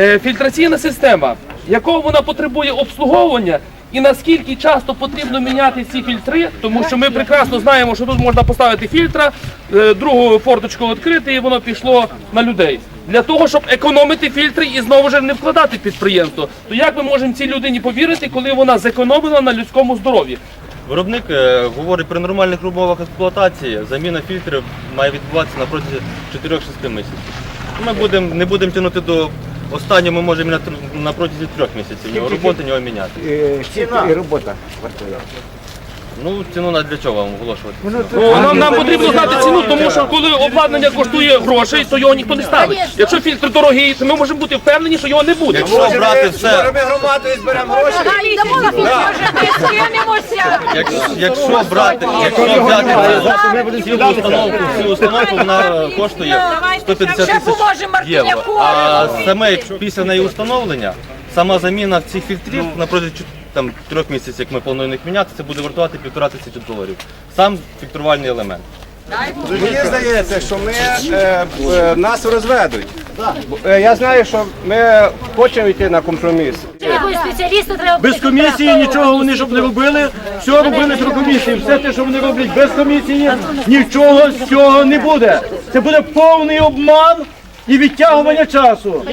Е, Фільтраційна система, якого вона потребує обслуговування, і наскільки часто потрібно міняти ці фільтри, тому що ми прекрасно знаємо, що тут можна поставити фільтра, е, другу форточку відкрити, і воно пішло на людей. Для того, щоб економити фільтри і знову ж не вкладати підприємство, то як ми можемо цій людині повірити, коли вона зекономила на людському здоров'ї? Виробник е, говорить при нормальних умовах експлуатації заміна фільтрів має відбуватися на протязі 4-6 місяців. Ми будемо, не будемо тягнути до останнього, ми можемо на протязі трьох місяців. Його роботи нього міняти. Е, Ціна і робота вартує. Ну, ціну на для чого вам оголошувати? Ну, нам, нам потрібно знати ціну, тому що коли обладнання коштує грошей, то його ніхто не ставить. Якщо фільтр дорогий, то ми можемо бути впевнені, що його не буде. Якщо брати все, Робимо громаду і зберемо гроші. Ми якщо, якщо брати, якщо взяти це, цілу установку, цю установку вона коштує 150 тисяч євро. А саме після неї установлення, сама заміна цих фільтрів на протязі там, трьох місяців, як ми плануємо їх міняти, це буде вартувати півтора тисячі доларів. Сам фільтрувальний елемент. Мені здається, що ми е, е, нас розведуть. Е, Я знаю, що ми хочемо йти на компроміс. Якогось спеціаліста треба Без комісії нічого вони щоб не робили. Все робили при комісії. Все те, що вони роблять без комісії, нічого з цього не буде. Це буде повний обман і відтягування часу.